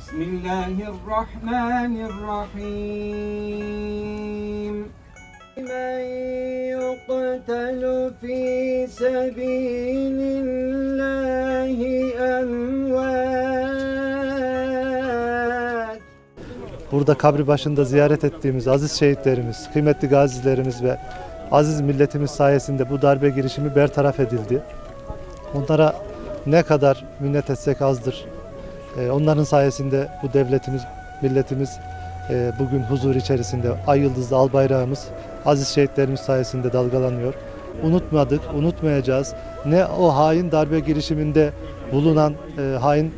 بسم الله الرحمن الرحيم من يقتل في سبيل الله أموات Burada kabri başında ziyaret ettiğimiz aziz şehitlerimiz, kıymetli gazilerimiz ve aziz milletimiz sayesinde bu darbe girişimi bertaraf edildi. Onlara ne kadar minnet etsek azdır. Ee, Onların sayesinde bu devletimiz, milletimiz e, bugün huzur içerisinde ay yıldızlı al bayrağımız aziz şehitlerimiz sayesinde dalgalanıyor. Unutmadık, unutmayacağız. Ne o hain darbe girişiminde bulunan e, hain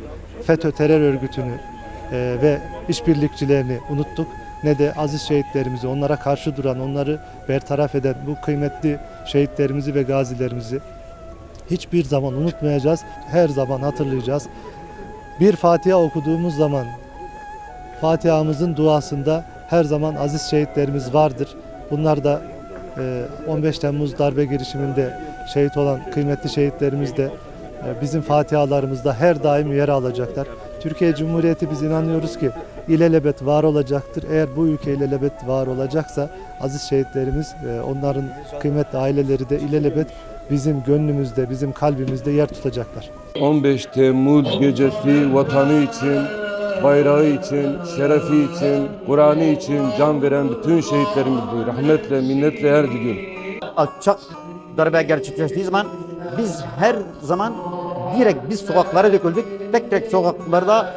FETÖ terör örgütünü e, ve işbirlikçilerini unuttuk ne de aziz şehitlerimizi, onlara karşı duran, onları bertaraf eden bu kıymetli şehitlerimizi ve gazilerimizi hiçbir zaman unutmayacağız. Her zaman hatırlayacağız. Bir Fatiha okuduğumuz zaman Fatiha'mızın duasında her zaman aziz şehitlerimiz vardır. Bunlar da e, 15 Temmuz darbe girişiminde şehit olan kıymetli şehitlerimiz de e, bizim Fatihalarımızda her daim yer alacaklar. Türkiye Cumhuriyeti biz inanıyoruz ki ilelebet var olacaktır. Eğer bu ülke ilelebet var olacaksa aziz şehitlerimiz, e, onların kıymetli aileleri de ilelebet bizim gönlümüzde, bizim kalbimizde yer tutacaklar. 15 Temmuz gecesi vatanı için, bayrağı için, şerefi için, Kur'an'ı için can veren bütün şehitlerimizi rahmetle, minnetle her diliyorum. alçak darbe gerçekleştiği zaman biz her zaman direkt biz sokaklara döküldük. Tek tek sokaklarda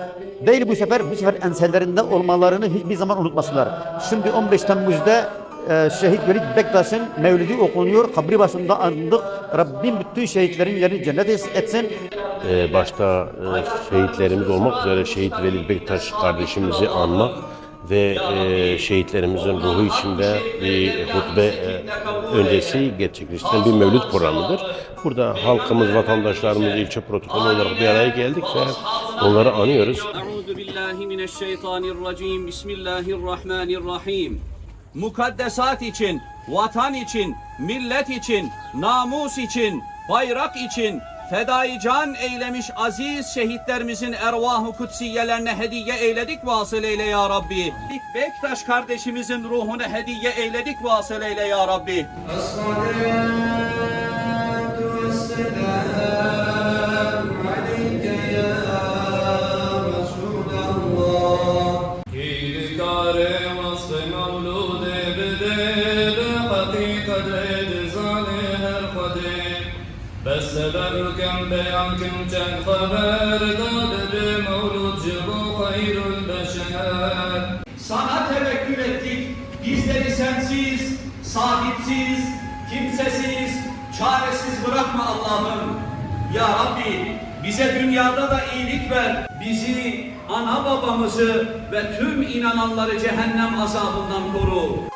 değil bu sefer bu sefer enselerinde olmalarını hiçbir zaman unutmasınlar. Şimdi 15 Temmuz'da e, şehit Velid Bektaş'ın mevlidi okunuyor. Kabri başında andık. Rabbim bütün şehitlerin yerini cennet etsin. Ee, başta e, şehitlerimiz olmak üzere şehit Velid Bektaş kardeşimizi anmak ve e, şehitlerimizin ruhu içinde bir hutbe e, öncesi gerçekleştiren bir mevlüt programıdır. Burada halkımız, vatandaşlarımız ilçe protokolü olarak bir araya geldik ve onları anıyoruz. Bismillahirrahmanirrahim mukaddesat için, vatan için, millet için, namus için, bayrak için fedai can eylemiş aziz şehitlerimizin ervahı kutsiyelerine hediye eyledik vasıl eyle ya Rabbi. Bektaş kardeşimizin ruhuna hediye eyledik vasıl eyle ya Rabbi. As-salatu بدل حقیقت رزان هر خوده بس برکم بیانکم چند خبر داد به مولود جبو خیر البشر Sana tevekkül ettik. Bizleri sensiz, sahipsiz, kimsesiz, çaresiz bırakma Allah'ım. Ya Rabbi bize dünyada da iyilik ver. Bizi, ana babamızı ve tüm inananları cehennem azabından koru.